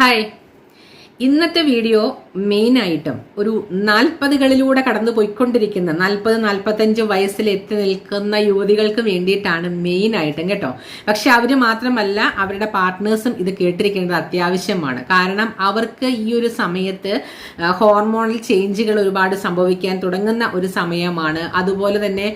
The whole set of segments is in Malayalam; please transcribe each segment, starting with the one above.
ഹായ്. ഇന്നത്തെ വീഡിയോ മെയിനായിട്ടും ഒരു നാൽപ്പതുകളിലൂടെ കടന്നു പോയിക്കൊണ്ടിരിക്കുന്ന നാൽപ്പത് നാൽപ്പത്തഞ്ച് വയസ്സിൽ എത്തി നിൽക്കുന്ന യുവതികൾക്ക് വേണ്ടിയിട്ടാണ് മെയിനായിട്ടും കേട്ടോ. പക്ഷെ അവർ മാത്രമല്ല അവരുടെ പാർട്ട്നേഴ്സും ഇത് കേട്ടിരിക്കേണ്ടത് അത്യാവശ്യമാണ്. കാരണം അവർക്ക് ഈ ഒരു സമയത്ത് ഹോർമോണൽ ചേഞ്ചുകൾ ഒരുപാട് സംഭവിക്കാൻ തുടങ്ങുന്ന ഒരു സമയമാണ്. അതുപോലെ തന്നെ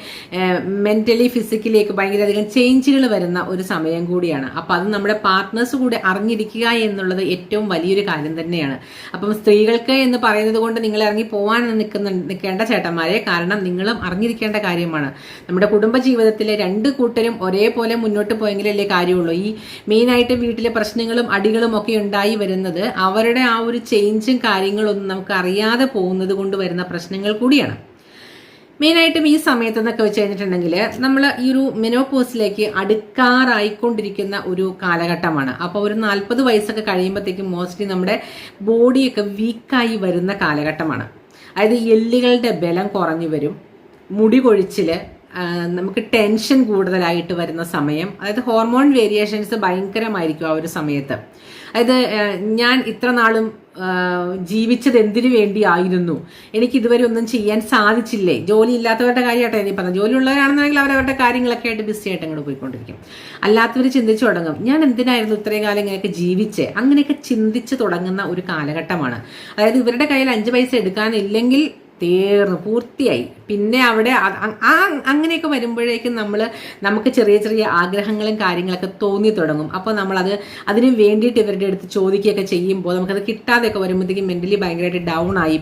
മെന്റലി ഫിസിക്കലിയൊക്കെ ഭയങ്കരധികം ചേഞ്ചുകൾ വരുന്ന ഒരു സമയം കൂടിയാണ്. അപ്പം അത് നമ്മുടെ പാർട്ട്നേഴ്സ് കൂടെ അറിഞ്ഞിരിക്കുക എന്നുള്ളത് ഏറ്റവും വലിയൊരു കാര്യം തന്നെയാണ്. അപ്പം സ്ത്രീകൾക്ക് എന്ന് പറയുന്നത് കൊണ്ട് നിങ്ങൾ ഇറങ്ങി പോകാൻ നിൽക്കുന്ന നിൽക്കേണ്ട ചേട്ടന്മാരെ കാരണം നിങ്ങളും അറിഞ്ഞിരിക്കേണ്ട കാര്യമാണ്. നമ്മുടെ കുടുംബജീവിതത്തിലെ രണ്ട് കൂട്ടരും ഒരേപോലെ മുന്നോട്ട് പോയെങ്കിലല്ലേ കാര്യമുള്ളൂ. ഈ മെയിനായിട്ട് വീട്ടിലെ പ്രശ്നങ്ങളും അടികളും ഒക്കെ ഉണ്ടായി വരുന്നത് അവരുടെ ആ ഒരു ചേഞ്ചും കാര്യങ്ങളൊന്നും നമുക്ക് അറിയാതെ പോകുന്നത് കൊണ്ട് വരുന്ന പ്രശ്നങ്ങൾ കൂടിയാണ്. മെയിനായിട്ടും ഈ സമയത്ത് എന്നൊക്കെ വെച്ച് കഴിഞ്ഞിട്ടുണ്ടെങ്കിൽ നമ്മൾ ഈ ഒരു മെനോപോസിലേക്ക് അടുക്കാറായിക്കൊണ്ടിരിക്കുന്ന ഒരു കാലഘട്ടമാണ്. അപ്പോൾ ഒരു നാൽപ്പത് വയസ്സൊക്കെ കഴിയുമ്പോഴത്തേക്കും മോസ്റ്റ്ലി നമ്മുടെ ബോഡിയൊക്കെ വീക്കായി വരുന്ന കാലഘട്ടമാണ്. അതായത് എല്ലുകളുടെ ബലം കുറഞ്ഞു വരും. മുടി കൊഴിച്ചിൽ നമുക്ക് ടെൻഷൻ കൂടുതലായിട്ട് വരുന്ന സമയം അതായത് ഹോർമോൺ വേരിയേഷൻസ് ഭയങ്കരമായിരിക്കും ആ ഒരു സമയത്ത്. അതായത് ഞാൻ ഇത്ര നാളും ജീവിച്ചത് എന്തിനു വേണ്ടിയായിരുന്നു? എനിക്ക് ഇതുവരെ ഒന്നും ചെയ്യാൻ സാധിച്ചില്ലേ? ജോലി ഇല്ലാത്തവരുടെ കാര്യമായിട്ട് നീ പറഞ്ഞത്. ജോലി ഉള്ളവരാണെന്നുണ്ടെങ്കിൽ അവരവരുടെ കാര്യങ്ങളൊക്കെ ആയിട്ട് ബിസി ആയിട്ട് അങ്ങോട്ട് പോയിക്കൊണ്ടിരിക്കും. അല്ലാത്തവർ ചിന്തിച്ചു തുടങ്ങും ഞാൻ എന്തിനായിരുന്നു ഇത്രയും കാലം ഇങ്ങനെയൊക്കെ ജീവിച്ചേ? അങ്ങനെയൊക്കെ ചിന്തിച്ചു തുടങ്ങുന്ന ഒരു കാലഘട്ടമാണ്. അതായത് ഇവരുടെ കയ്യിൽ അഞ്ച് പൈസ എടുക്കാനില്ലെങ്കിൽ തീർന്നു പൂർത്തിയായി. പിന്നെ അവിടെ ആ അങ്ങനെയൊക്കെ വരുമ്പോഴേക്കും നമ്മൾ നമുക്ക് ചെറിയ ചെറിയ ആഗ്രഹങ്ങളും കാര്യങ്ങളൊക്കെ തോന്നി തുടങ്ങും. അപ്പോൾ നമ്മളത് അതിന് വേണ്ടിയിട്ട് ഇവരുടെ അടുത്ത് ചോദിക്കുകയൊക്കെ ചെയ്യുമ്പോൾ നമുക്കത് കിട്ടാതെയൊക്കെ വരുമ്പോഴത്തേക്കും മെന്റലി ഭയങ്കരമായിട്ട് ഡൗൺ ആയി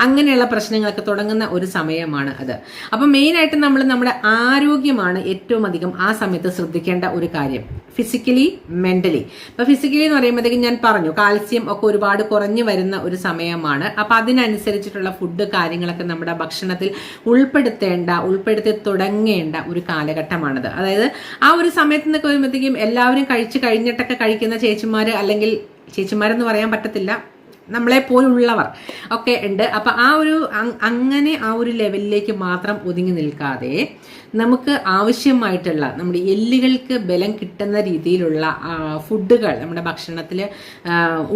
അങ്ങനെയുള്ള പ്രശ്നങ്ങളൊക്കെ തുടങ്ങുന്ന ഒരു സമയമാണ് അത്. അപ്പം മെയിനായിട്ട് നമ്മൾ നമ്മുടെ ആരോഗ്യമാണ് ഏറ്റവും അധികം ആ സമയത്ത് ശ്രദ്ധിക്കേണ്ട ഒരു കാര്യം. ഫിസിക്കലി മെന്റലി അപ്പോൾ ഫിസിക്കലി എന്ന് പറയുമ്പോഴത്തേക്കും ഞാൻ പറഞ്ഞു കാൽസ്യം ഒക്കെ ഒരുപാട് കുറഞ്ഞു വരുന്ന ഒരു സമയമാണ്. അപ്പോൾ അതിനനുസരിച്ചിട്ടുള്ള ഫുഡ് കാര്യങ്ങളൊക്കെ നമ്മുടെ ഭക്ഷണത്തിൽ ഉൾപ്പെടുത്തേണ്ട ഉൾപ്പെടുത്തി തുടങ്ങേണ്ട ഒരു കാലഘട്ടമാണത്. അതായത് ആ ഒരു സമയത്ത് നിന്നൊക്കെ വരുമ്പോഴത്തേക്കും എല്ലാവരും കഴിച്ചു കഴിഞ്ഞിട്ടൊക്കെ കഴിക്കുന്ന ചേച്ചിമാർ അല്ലെങ്കിൽ ചേച്ചിമാരെന്ന് പറയാൻ പറ്റത്തില്ല നമ്മളെ പോലുള്ളവർ ഒക്കെ ഉണ്ട്. അപ്പൊ ആ ഒരു അങ്ങനെ ആ ഒരു ലെവലിലേക്ക് മാത്രം ഒതുങ്ങി നിൽക്കാതെ നമുക്ക് ആവശ്യമായിട്ടുള്ള നമ്മുടെ എല്ലുകൾക്ക് ബലം കിട്ടുന്ന രീതിയിലുള്ള ഫുഡുകൾ നമ്മുടെ ഭക്ഷണത്തിൽ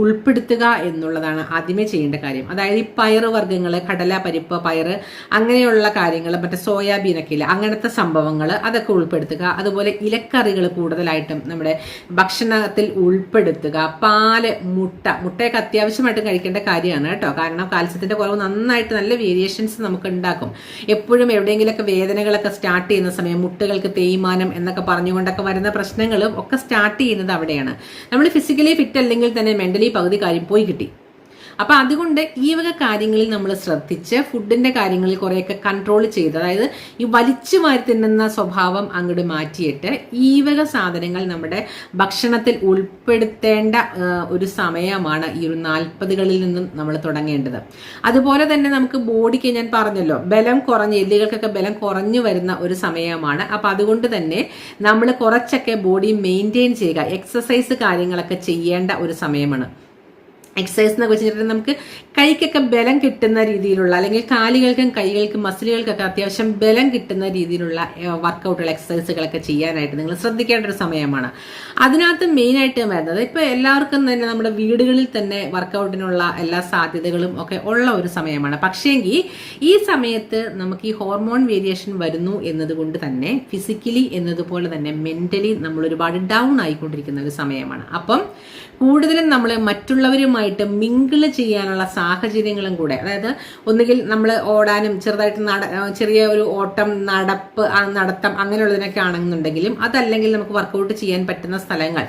ഉൾപ്പെടുത്തുക എന്നുള്ളതാണ് ആദ്യമേ ചെയ്യേണ്ട കാര്യം. അതായത് ഈ പയറുവർഗങ്ങൾ കടല പരിപ്പ് പയർ അങ്ങനെയുള്ള കാര്യങ്ങൾ മറ്റേ സോയാബീനൊക്കെ ഇല്ല അങ്ങനത്തെ സംഭവങ്ങൾ അതൊക്കെ ഉൾപ്പെടുത്തുക. അതുപോലെ ഇലക്കറികൾ കൂടുതലായിട്ടും നമ്മുടെ ഭക്ഷണത്തിൽ ഉൾപ്പെടുത്തുക. പാൽ മുട്ട മുട്ടയൊക്കെ അത്യാവശ്യമായിട്ട് കഴിക്കേണ്ട കാര്യമാണ് കേട്ടോ. കാരണം കാൽസ്യത്തിന്റെ കുറവ് നന്നായിട്ട് നല്ല വേരിയേഷൻസ് നമുക്ക് ഉണ്ടാക്കും. എപ്പോഴും എവിടെയെങ്കിലുമൊക്കെ വേദനകളൊക്കെ സ്റ്റാർട്ട് സ്റ്റാർട്ട് ചെയ്യുന്ന സമയം മുട്ടുകൾക്ക് തേയ്മാനം എന്നൊക്കെ പറഞ്ഞുകൊണ്ടൊക്കെ വരുന്ന പ്രശ്നങ്ങളും ഒക്കെ സ്റ്റാർട്ട് ചെയ്യുന്നത് അവിടെയാണ്. നമ്മൾ ഫിസിക്കലി ഫിറ്റ് അല്ലെങ്കിൽ തന്നെ മെന്റലി പകുതി കാര്യം പോയി കിട്ടി. അപ്പൊ അതുകൊണ്ട് ഈ വക കാര്യങ്ങളിൽ നമ്മൾ ശ്രദ്ധിച്ച് ഫുഡിന്റെ കാര്യങ്ങളിൽ കുറെയൊക്കെ കൺട്രോൾ ചെയ്ത് അതായത് ഈ വലിച്ചു മാറി തിന്നുന്ന സ്വഭാവം അങ്ങോട്ട് മാറ്റിയിട്ട് ഈ വക സാധനങ്ങൾ നമ്മുടെ ഭക്ഷണത്തിൽ ഉൾപ്പെടുത്തേണ്ട ഒരു സമയമാണ് ഈ ഒരു നാൽപ്പതുകളിൽ നിന്നും നമ്മൾ തുടങ്ങേണ്ടത്. അതുപോലെ തന്നെ നമുക്ക് ബോഡിക്ക് ഞാൻ പറഞ്ഞല്ലോ ബലം കുറഞ്ഞ് എല്ലുകൾക്കൊക്കെ ബലം കുറഞ്ഞു വരുന്ന ഒരു സമയമാണ്. അപ്പൊ അതുകൊണ്ട് തന്നെ നമ്മൾ കുറച്ചൊക്കെ ബോഡി മെയിന്റെയിൻ ചെയ്യുക എക്സസൈസ് കാര്യങ്ങളൊക്കെ ചെയ്യേണ്ട ഒരു സമയമാണ്. എക്സസൈസ് എന്നൊക്കെ വെച്ചിട്ടുണ്ടെങ്കിൽ നമുക്ക് കൈക്കൊക്കെ ബലം കിട്ടുന്ന രീതിയിലുള്ള അല്ലെങ്കിൽ കാലുകൾക്കും കൈകൾക്കും മസിലുകൾക്കൊക്കെ അത്യാവശ്യം ബലം കിട്ടുന്ന രീതിയിലുള്ള വർക്കൗട്ടുകൾ എക്സസൈസുകളൊക്കെ ചെയ്യാനായിട്ട് നിങ്ങൾ ശ്രദ്ധിക്കേണ്ട ഒരു സമയമാണ്. അതിനകത്ത് മെയിനായിട്ട് വരുന്നത് ഇപ്പോൾ എല്ലാവർക്കും തന്നെ നമ്മുടെ വീടുകളിൽ തന്നെ വർക്കൗട്ടിനുള്ള എല്ലാ സാധ്യതകളും ഒക്കെ ഉള്ള ഒരു സമയമാണ്. പക്ഷേങ്കിൽ ഈ സമയത്ത് നമുക്ക് ഈ ഹോർമോൺ വേരിയേഷൻ വരുന്നു എന്നതുകൊണ്ട് തന്നെ ഫിസിക്കലി എന്നതുപോലെ തന്നെ മെന്റലി നമ്മൾ ഒരുപാട് ഡൗൺ ആയിക്കൊണ്ടിരിക്കുന്ന ഒരു സമയമാണ്. അപ്പം കൂടുതലും നമ്മൾ മറ്റുള്ളവരുമായിട്ട് മിങ്കിൾ ചെയ്യാനുള്ള സാഹചര്യങ്ങളും കൂടെ. അതായത് ഒന്നുകിൽ നമ്മൾ ഓടാനും ചെറുതായിട്ട് നട ചെറിയ ഒരു ഓട്ടം നടപ്പ് നടത്തം അങ്ങനെയുള്ളതിനൊക്കെ ആണെന്നുണ്ടെങ്കിലും അതല്ലെങ്കിൽ നമുക്ക് വർക്കൗട്ട് ചെയ്യാൻ പറ്റുന്ന സ്ഥലങ്ങൾ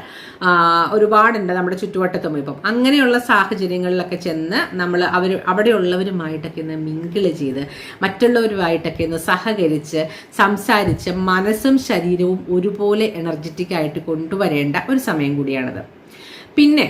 ഒരുപാടുണ്ട് നമ്മുടെ ചുറ്റുവട്ടത്തും ഇപ്പം. അങ്ങനെയുള്ള സാഹചര്യങ്ങളിലൊക്കെ ചെന്ന് നമ്മൾ അവർ അവിടെയുള്ളവരുമായിട്ടൊക്കെ ഒന്ന് മിങ്കിൾ ചെയ്ത് മറ്റുള്ളവരുമായിട്ടൊക്കെ ഒന്ന് സഹകരിച്ച് സംസാരിച്ച് മനസ്സും ശരീരവും ഒരുപോലെ എനർജറ്റിക് ആയിട്ട് കൊണ്ടുവരേണ്ട ഒരു സമയം കൂടിയാണിത്. പിന്നെ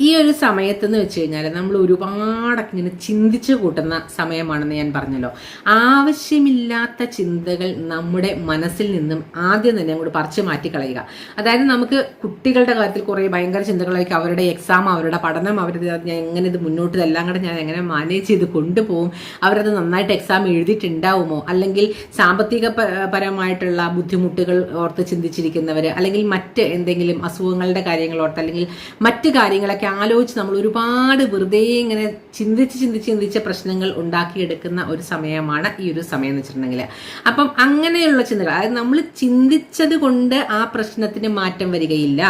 ഈ ഒരു സമയത്തെന്ന് വെച്ച് കഴിഞ്ഞാൽ നമ്മൾ ഒരുപാട് ഇങ്ങനെ ചിന്തിച്ചു കൂട്ടുന്ന സമയമാണെന്ന് ഞാൻ പറഞ്ഞല്ലോ. ആവശ്യമില്ലാത്ത ചിന്തകൾ നമ്മുടെ മനസ്സിൽ നിന്നും ആദ്യം തന്നെ അങ്ങോട്ട് പറിച്ചു മാറ്റി കളയുക. അതായത് നമുക്ക് കുട്ടികളുടെ കാര്യത്തിൽ കുറേ ഭയങ്കര ചിന്തകളായിരിക്കും. അവരുടെ എക്സാം അവരുടെ പഠനം അവരുടെ ഞാൻ എങ്ങനെ ഇത് മുന്നോട്ട് എല്ലാം കൂടെ ഞാൻ എങ്ങനെ മാനേജ് ചെയ്ത് കൊണ്ടുപോകും അവരത് നന്നായിട്ട് എക്സാം എഴുതിയിട്ടുണ്ടാവുമോ? അല്ലെങ്കിൽ സാമ്പത്തിക പരമായിട്ടുള്ള ബുദ്ധിമുട്ടുകൾ ഓർത്ത് ചിന്തിച്ചിരിക്കുന്നവർ അല്ലെങ്കിൽ മറ്റ് എന്തെങ്കിലും അസുഖങ്ങളുടെ കാര്യങ്ങൾ ഓർത്ത് അല്ലെങ്കിൽ മറ്റ് കാര്യങ്ങളൊക്കെ ആലോചിച്ച് നമ്മൾ ഒരുപാട് വെറുതെ ഇങ്ങനെ ചിന്തിച്ച് ചിന്തിച്ച് ചിന്തിച്ച പ്രശ്നങ്ങൾ ഉണ്ടാക്കിയെടുക്കുന്ന ഒരു സമയമാണ് ഈ ഒരു സമയം എന്ന് വെച്ചിട്ടുണ്ടെങ്കിൽ. അപ്പം അങ്ങനെയുള്ള ചിന്തകൾ അതായത് നമ്മൾ ചിന്തിച്ചത് കൊണ്ട് ആ പ്രശ്നത്തിന് മാറ്റം വരികയില്ല.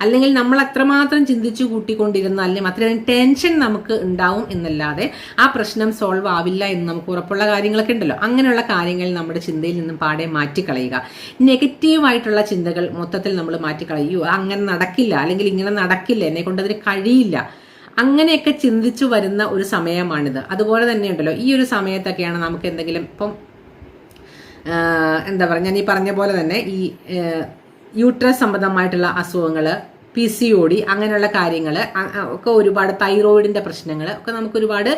അല്ലെങ്കിൽ നമ്മൾ അത്രമാത്രം ചിന്തിച്ചു കൂട്ടിക്കൊണ്ടിരുന്ന അല്ലെങ്കിൽ അത്രയും ടെൻഷൻ നമുക്ക് ഉണ്ടാവും എന്നല്ലാതെ ആ പ്രശ്നം സോൾവ് ആവില്ല എന്ന് നമുക്ക് ഉറപ്പുള്ള കാര്യങ്ങളൊക്കെ ഉണ്ടല്ലോ. അങ്ങനെയുള്ള കാര്യങ്ങൾ നമ്മുടെ ചിന്തയിൽ നിന്നും പാടെ മാറ്റിക്കളയുക. നെഗറ്റീവായിട്ടുള്ള ചിന്തകൾ മൊത്തത്തിൽ നമ്മൾ മാറ്റിക്കളയൂ അങ്ങനെ നടക്കില്ല. അല്ലെങ്കിൽ ഇങ്ങനെ നടക്കില്ല. എന്നെ കൊണ്ട് അതിന് കഴിയില്ല അങ്ങനെയൊക്കെ ചിന്തിച്ചു വരുന്ന ഒരു സമയമാണിത്. അതുപോലെ തന്നെ ഉണ്ടല്ലോ ഈ ഒരു സമയത്തൊക്കെയാണ് നമുക്ക് എന്തെങ്കിലും ഇപ്പം എന്താ പറയുക ഞാൻ ഈ പറഞ്ഞ പോലെ തന്നെ ഈ യൂട്രസ് സംബന്ധമായിട്ടുള്ള അസുഖങ്ങൾ പി സി ഒ ഡി അങ്ങനെയുള്ള കാര്യങ്ങൾ ഒക്കെ ഒരുപാട് തൈറോയിഡിന്റെ പ്രശ്നങ്ങൾ ഒക്കെ നമുക്ക് ഒരുപാട്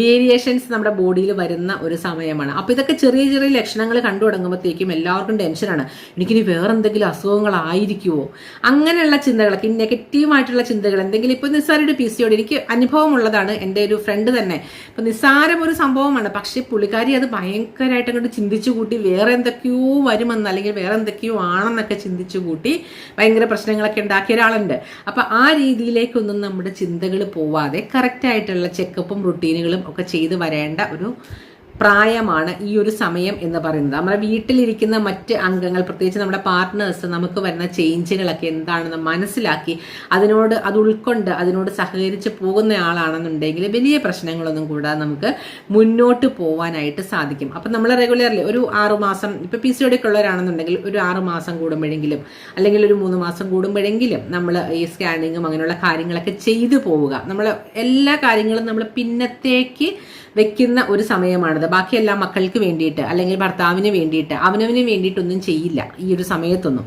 വേരിയേഷൻസ് നമ്മുടെ ബോഡിയിൽ വരുന്ന ഒരു സമയമാണ്. അപ്പോൾ ഇതൊക്കെ ചെറിയ ചെറിയ ലക്ഷണങ്ങൾ കണ്ടു തുടങ്ങുമ്പോഴത്തേക്കും എല്ലാവർക്കും ടെൻഷനാണ് എനിക്കിനി വേറെ എന്തെങ്കിലും അസുഖങ്ങളായിരിക്കുമോ അങ്ങനെയുള്ള ചിന്തകളൊക്കെ ഈ നെഗറ്റീവായിട്ടുള്ള ചിന്തകൾ എന്തെങ്കിലും ഇപ്പോൾ നിസ്സാരയുടെ പി സി ഒ ഡി എനിക്ക് അനുഭവമുള്ളതാണ് എന്റെ ഒരു ഫ്രണ്ട് തന്നെ. ഇപ്പൊ നിസ്സാരം ഒരു സംഭവമാണ് പക്ഷേ പുള്ളിക്കാരി അത് ഭയങ്കരമായിട്ട് അങ്ങോട്ട് ചിന്തിച്ചു കൂട്ടി വേറെ എന്തൊക്കെയോ വരുമെന്ന് അല്ലെങ്കിൽ വേറെ എന്തൊക്കെയോ ആണെന്നൊക്കെ ചിന്തിച്ചു കൂട്ടി ഭയങ്കര പ്രശ്നങ്ങളൊക്കെ ഉണ്ടാക്കിയ ഒരാളുണ്ട് അപ്പം ആ രീതിയിലേക്കൊന്നും നമ്മുടെ ചിന്തകൾ പോവാതെ കറക്റ്റായിട്ടുള്ള ചെക്കപ്പും റുട്ടീനുകളും ഒക്കെ ചെയ്തു വരേണ്ട ഒരു പ്രായമാണ് ഈ ഒരു സമയം എന്ന് പറയുന്നത്. നമ്മുടെ വീട്ടിലിരിക്കുന്ന മറ്റ് അംഗങ്ങൾ പ്രത്യേകിച്ച് നമ്മുടെ പാർട്ട്നേഴ്സ് നമുക്ക് വരുന്ന ചേഞ്ചുകളൊക്കെ എന്താണെന്ന് മനസ്സിലാക്കി അതിനോട് അത് ഉൾക്കൊണ്ട് അതിനോട് സഹകരിച്ച് പോകുന്ന ആളാണെന്നുണ്ടെങ്കിൽ വലിയ പ്രശ്നങ്ങളൊന്നും കൂടാതെ നമുക്ക് മുന്നോട്ട് പോവാനായിട്ട് സാധിക്കും. അപ്പം നമ്മൾ റെഗുലർലി ഒരു ആറുമാസം ഇപ്പം പി സി ഒടിക്ക് ഉള്ളവരാണെന്നുണ്ടെങ്കിൽ ഒരു ആറുമാസം കൂടുമ്പോഴെങ്കിലും അല്ലെങ്കിൽ ഒരു മൂന്ന് മാസം കൂടുമ്പോഴെങ്കിലും നമ്മൾ ഈ സ്കാനിങ്ങും അങ്ങനെയുള്ള കാര്യങ്ങളൊക്കെ ചെയ്തു പോവുക. നമ്മൾ എല്ലാ കാര്യങ്ങളും നമ്മൾ പിന്നത്തേക്ക് വെക്കുന്ന ഒരു സമയമാണത്. ബാക്കി മക്കൾക്ക് വേണ്ടിയിട്ട് അല്ലെങ്കിൽ ഭർത്താവിന് വേണ്ടിയിട്ട് അവനവന് വേണ്ടിയിട്ടൊന്നും ചെയ്യില്ല ഈ ഒരു സമയത്തൊന്നും.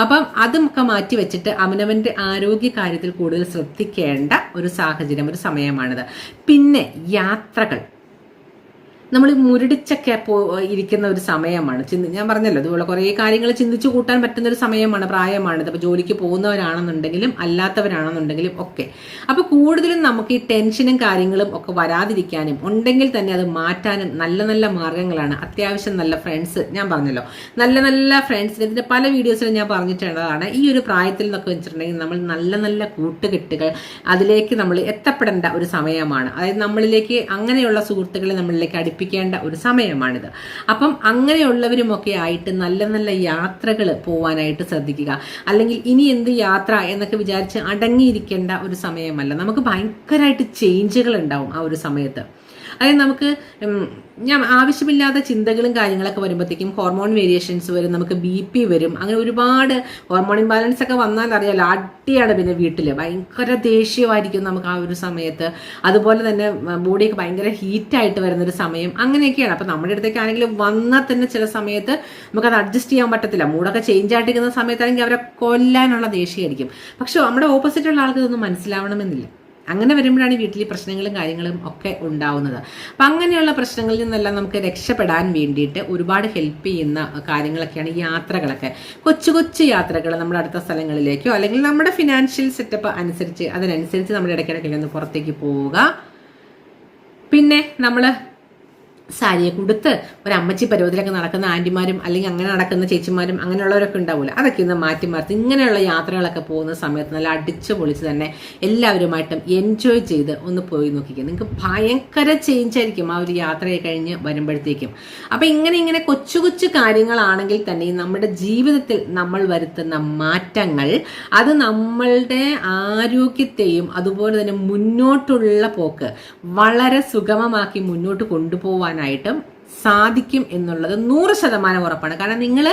അപ്പം അതൊക്കെ മാറ്റി വെച്ചിട്ട് അവനവന്റെ ആരോഗ്യ കാര്യത്തിൽ കൂടുതൽ ശ്രദ്ധിക്കേണ്ട ഒരു സാഹചര്യം ഒരു സമയമാണിത്. പിന്നെ യാത്രകൾ. നമ്മൾ മുരടിച്ചൊക്കെ പോ ഇരിക്കുന്ന ഒരു സമയമാണ്. ചിന്തി ഞാൻ പറഞ്ഞല്ലോ അതുപോലെ കുറേ കാര്യങ്ങൾ ചിന്തിച്ചു കൂട്ടാൻ പറ്റുന്ന ഒരു സമയമാണ് പ്രായമാണിത്. അപ്പോൾ ജോലിക്ക് പോകുന്നവരാണെന്നുണ്ടെങ്കിലും അല്ലാത്തവരാണെന്നുണ്ടെങ്കിലും ഒക്കെ. അപ്പോൾ കൂടുതലും നമുക്ക് ഈ ടെൻഷനും കാര്യങ്ങളും ഒക്കെ വരാതിരിക്കാനും ഉണ്ടെങ്കിൽ തന്നെ അത് മാറ്റാനും നല്ല നല്ല മാർഗങ്ങളാണ്. അത്യാവശ്യം നല്ല ഫ്രണ്ട്സ് ഞാൻ പറഞ്ഞല്ലോ. നല്ല നല്ല ഫ്രണ്ട്സ് ഇതിന്റെ പല വീഡിയോസിലും ഞാൻ പറഞ്ഞിട്ടുള്ളതാണ്. ഈ ഒരു പ്രായത്തിൽ എന്നൊക്കെ വെച്ചിട്ടുണ്ടെങ്കിൽ നമ്മൾ നല്ല നല്ല കൂട്ടുകെട്ടുകൾ അതിലേക്ക് നമ്മൾ എത്തപ്പെടേണ്ട ഒരു സമയമാണ്. അതായത് നമ്മളിലേക്ക് അങ്ങനെയുള്ള സുഹൃത്തുക്കളെ നമ്മളിലേക്ക് അടുപ്പിക്കേണ്ട ഒരു സമയമാണിത്. അപ്പം അങ്ങനെയുള്ളവരുമൊക്കെ ആയിട്ട് നല്ല നല്ല യാത്രകൾ പോവാനായിട്ട് ശ്രദ്ധിക്കുക. അല്ലെങ്കിൽ ഇനി എന്ത് യാത്ര എന്നൊക്കെ വിചാരിച്ച് അടങ്ങിയിരിക്കേണ്ട ഒരു സമയമല്ല. നമുക്ക് ഭയങ്കരമായിട്ട് ചേഞ്ചുകൾ ഉണ്ടാവും ആ ഒരു സമയത്ത്. അതായത് നമുക്ക് ഞാൻ ആവശ്യമില്ലാത്ത ചിന്തകളും കാര്യങ്ങളൊക്കെ വരുമ്പോഴത്തേക്കും ഹോർമോൺ വേരിയേഷൻസ് വരും നമുക്ക് ബി പി വരും. അങ്ങനെ ഒരുപാട് ഹോർമോൺ ഇംബാലൻസ് ഒക്കെ വന്നാൽ അറിയാലോ അടിയാണ് പിന്നെ വീട്ടിൽ ഭയങ്കര ദേഷ്യമായിരിക്കും നമുക്ക് ആ ഒരു സമയത്ത്. അതുപോലെ തന്നെ ബോഡിയൊക്കെ ഭയങ്കര ഹീറ്റായിട്ട് വരുന്നൊരു സമയം. അങ്ങനെയൊക്കെയാണ്. അപ്പം നമ്മുടെ അടുത്തേക്ക് ആണെങ്കിലും വന്നാൽ തന്നെ ചില സമയത്ത് നമുക്കത് അഡ്ജസ്റ്റ് ചെയ്യാൻ പറ്റത്തില്ല. മൂടൊക്കെ ചേഞ്ച് ആയിട്ടിരിക്കുന്ന സമയത്താണെങ്കിൽ അവരെ കൊല്ലാനുള്ള ദേഷ്യമായിരിക്കും. പക്ഷെ നമ്മുടെ ഓപ്പോസിറ്റുള്ള ആൾക്ക് ഇതൊന്നും മനസ്സിലാവണമെന്നില്ല. അങ്ങനെ വരുമ്പോഴാണ് വീട്ടിൽ പ്രശ്നങ്ങളും കാര്യങ്ങളും ഒക്കെ ഉണ്ടാവുന്നത്. അപ്പം അങ്ങനെയുള്ള പ്രശ്നങ്ങളിൽ നിന്നെല്ലാം നമുക്ക് രക്ഷപ്പെടാൻ വേണ്ടിയിട്ട് ഒരുപാട് ഹെൽപ്പ് ചെയ്യുന്ന കാര്യങ്ങളൊക്കെയാണ് യാത്രകളൊക്കെ. കൊച്ചു കൊച്ചു യാത്രകൾ നമ്മുടെ അടുത്ത സ്ഥലങ്ങളിലേക്കോ അല്ലെങ്കിൽ നമ്മുടെ ഫിനാൻഷ്യൽ സെറ്റപ്പ് അനുസരിച്ച് അതിനനുസരിച്ച് നമ്മുടെ ഇടയ്ക്കിടയ്ക്ക് ഒന്ന് പുറത്തേക്ക് പോവുക. പിന്നെ നമ്മൾ സാരിയൊക്കെ ഉടുത്ത് ഒരു അമ്മച്ചി പരുവത്തിലൊക്കെ നടക്കുന്ന ആന്റിമാരും അല്ലെങ്കിൽ അങ്ങനെ നടക്കുന്ന ചേച്ചിമാരും അങ്ങനെയുള്ളവരൊക്കെ ഉണ്ടാവില്ല അതൊക്കെ ഇന്ന് മാറ്റി മാറ്റി ഇങ്ങനെയുള്ള യാത്രകളൊക്കെ പോകുന്ന സമയത്ത് നല്ല അടിച്ചു പൊളിച്ച് തന്നെ എല്ലാവരുമായിട്ടും എൻജോയ് ചെയ്ത് ഒന്ന് പോയി നോക്കിക്കുക നിങ്ങൾക്ക് ഭയങ്കര ചേഞ്ച് ആയിരിക്കും ആ ഒരു യാത്രയെ കഴിഞ്ഞ് വരുമ്പോഴത്തേക്കും. അപ്പം ഇങ്ങനെ ഇങ്ങനെ കൊച്ചു കൊച്ചു കാര്യങ്ങളാണെങ്കിൽ തന്നെ നമ്മുടെ ജീവിതത്തിൽ നമ്മൾ വരുത്തുന്ന മാറ്റങ്ങൾ അത് നമ്മളുടെ ആരോഗ്യത്തെയും അതുപോലെ തന്നെ മുന്നോട്ടുള്ള പോക്ക് വളരെ സുഗമമാക്കി മുന്നോട്ട് കൊണ്ടുപോകാനായിട്ടും സാധിക്കും എന്നുള്ളത് നൂറ് ശതമാനം ഉറപ്പാണ്. കാരണം നിങ്ങൾ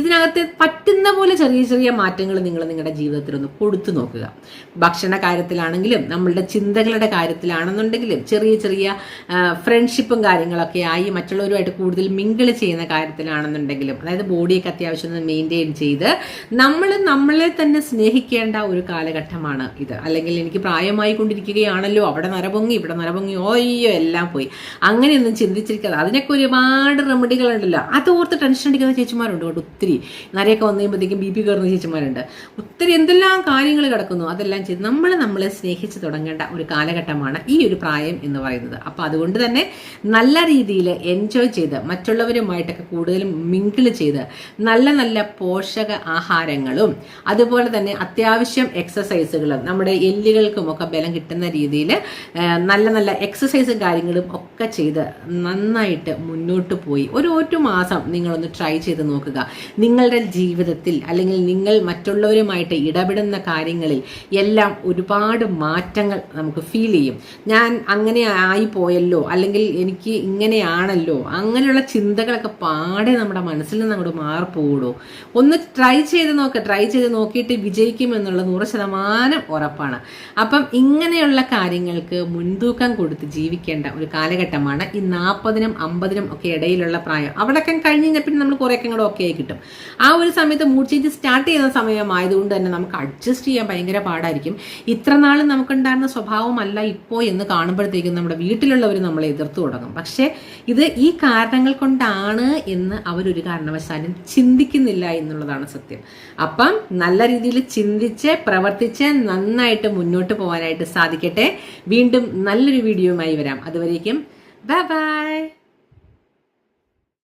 ഇതിനകത്ത് പറ്റുന്ന പോലെ ചെറിയ ചെറിയ മാറ്റങ്ങൾ നിങ്ങൾ നിങ്ങളുടെ ജീവിതത്തിൽ ഒന്ന് കൊടുത്തു നോക്കുക. ഭക്ഷണ കാര്യത്തിലാണെങ്കിലും നമ്മളുടെ ചിന്തകളുടെ കാര്യത്തിലാണെന്നുണ്ടെങ്കിലും ചെറിയ ചെറിയ ഫ്രണ്ട്ഷിപ്പും കാര്യങ്ങളൊക്കെ ആയി മറ്റുള്ളവരുമായിട്ട് കൂടുതൽ മിങ്കിൾ ചെയ്യുന്ന കാര്യത്തിലാണെന്നുണ്ടെങ്കിലും അതായത് ബോഡിയൊക്കെ അത്യാവശ്യം ഒന്ന് മെയിന്റെയിൻ ചെയ്ത് നമ്മൾ നമ്മളെ തന്നെ സ്നേഹിക്കേണ്ട ഒരു കാലഘട്ടമാണ് ഇത്. അല്ലെങ്കിൽ എനിക്ക് പ്രായമായി കൊണ്ടിരിക്കുകയാണല്ലോ അവിടെ നരപൊങ്ങി ഇവിടെ നരപൊങ്ങി ഓയ്യോ എല്ലാം പോയി. അങ്ങനെയൊന്നും ചിന്തിച്ചിരിക്കാതെ അതിനൊക്കെ ഒരു ഒരുപാട് റെമഡികളുണ്ടല്ലോ അത് ഓർത്ത് ടെൻഷൻ അടിക്കുന്ന ചേച്ചിമാരുണ്ട് കേട്ടോ ഒത്തിരി. നരയൊക്കെ വന്നു കഴിയുമ്പോഴത്തേക്കും ബി പി കയറുന്ന ചേച്ചിമാരുണ്ട്. ഒത്തിരി എന്തെല്ലാം കാര്യങ്ങൾ കിടക്കുന്നു അതെല്ലാം ചെയ്ത് നമ്മൾ നമ്മളെ സ്നേഹിച്ച് തുടങ്ങേണ്ട ഒരു കാലഘട്ടമാണ് ഈ ഒരു പ്രായം എന്ന് പറയുന്നത്. അപ്പോൾ അതുകൊണ്ട് തന്നെ നല്ല രീതിയിൽ എൻജോയ് ചെയ്ത് മറ്റുള്ളവരുമായിട്ടൊക്കെ കൂടുതലും മിങ്കിൾ ചെയ്ത് നല്ല നല്ല പോഷക ആഹാരങ്ങളും അതുപോലെ തന്നെ അത്യാവശ്യം എക്സസൈസുകളും നമ്മുടെ എല്ലുകൾക്കും ഒക്കെ ബലം കിട്ടുന്ന രീതിയിൽ നല്ല നല്ല എക്സസൈസും കാര്യങ്ങളും ഒക്കെ ചെയ്ത് നന്നായിട്ട് മുന്നോട്ട് പോയി. ഒരു ഒരു മാസം നിങ്ങളൊന്ന് ട്രൈ ചെയ്ത് നോക്കുക. നിങ്ങളുടെ ജീവിതത്തിൽ അല്ലെങ്കിൽ നിങ്ങൾ മറ്റുള്ളവരുമായിട്ട് ഇടപെടുന്ന കാര്യങ്ങളിൽ എല്ലാം ഒരുപാട് മാറ്റങ്ങൾ നമുക്ക് ഫീൽ ചെയ്യും. ഞാൻ അങ്ങനെ ആയി പോയല്ലോ അല്ലെങ്കിൽ എനിക്ക് ഇങ്ങനെയാണല്ലോ അങ്ങനെയുള്ള ചിന്തകളൊക്കെ പാടെ നമ്മുടെ മനസ്സിൽ നിന്ന് അങ്ങോട്ട് മാറിപ്പോടൂ ഒന്ന് ട്രൈ ചെയ്ത് നോക്കുക ട്രൈ ചെയ്ത് നോക്കിയിട്ട് വിജയിക്കുമെന്നുള്ള നൂറ് ശതമാനം ഉറപ്പാണ്. അപ്പം ഇങ്ങനെയുള്ള കാര്യങ്ങൾക്ക് മുൻതൂക്കം കൊടുത്ത് ജീവിക്കേണ്ട ഒരു കാലഘട്ടമാണ്. ഈ നാൽപ്പതിനും അമ്പതിനും ഒക്കെ ഇടയിലുള്ള പ്രായം. അവിടെയൊക്കെ കഴിഞ്ഞ് കഴിഞ്ഞാൽ പിന്നെ നമ്മൾ കുറേയൊക്കെ കൂടെ ഓക്കെ ആയി കിട്ടും. ആ ഒരു സമയത്ത് മൂഡ് ചേഞ്ച് സ്റ്റാർട്ട് ചെയ്യുന്ന സമയമായതുകൊണ്ട് തന്നെ നമുക്ക് അഡ്ജസ്റ്റ് ചെയ്യാൻ ഭയങ്കര പാടായിരിക്കും. ഇത്ര നാളും നമുക്കുണ്ടായിരുന്ന സ്വഭാവമല്ല ഇപ്പോൾ എന്ന് കാണുമ്പോഴത്തേക്കും നമ്മുടെ വീട്ടിലുള്ളവർ നമ്മളെ എതിർത്ത് തുടങ്ങും. പക്ഷേ ഇത് ഈ കാരണങ്ങൾ കൊണ്ടാണ് എന്ന് അവരൊരു കാരണവശാലും ചിന്തിക്കുന്നില്ല എന്നുള്ളതാണ് സത്യം. അപ്പം നല്ല രീതിയിൽ ചിന്തിച്ച് പ്രവർത്തിച്ച് നന്നായിട്ട് മുന്നോട്ട് പോകാനായിട്ട് സാധിക്കട്ടെ. വീണ്ടും നല്ലൊരു വീഡിയോയുമായി വരാം. അതുവരേക്കും ബൈ ബൈ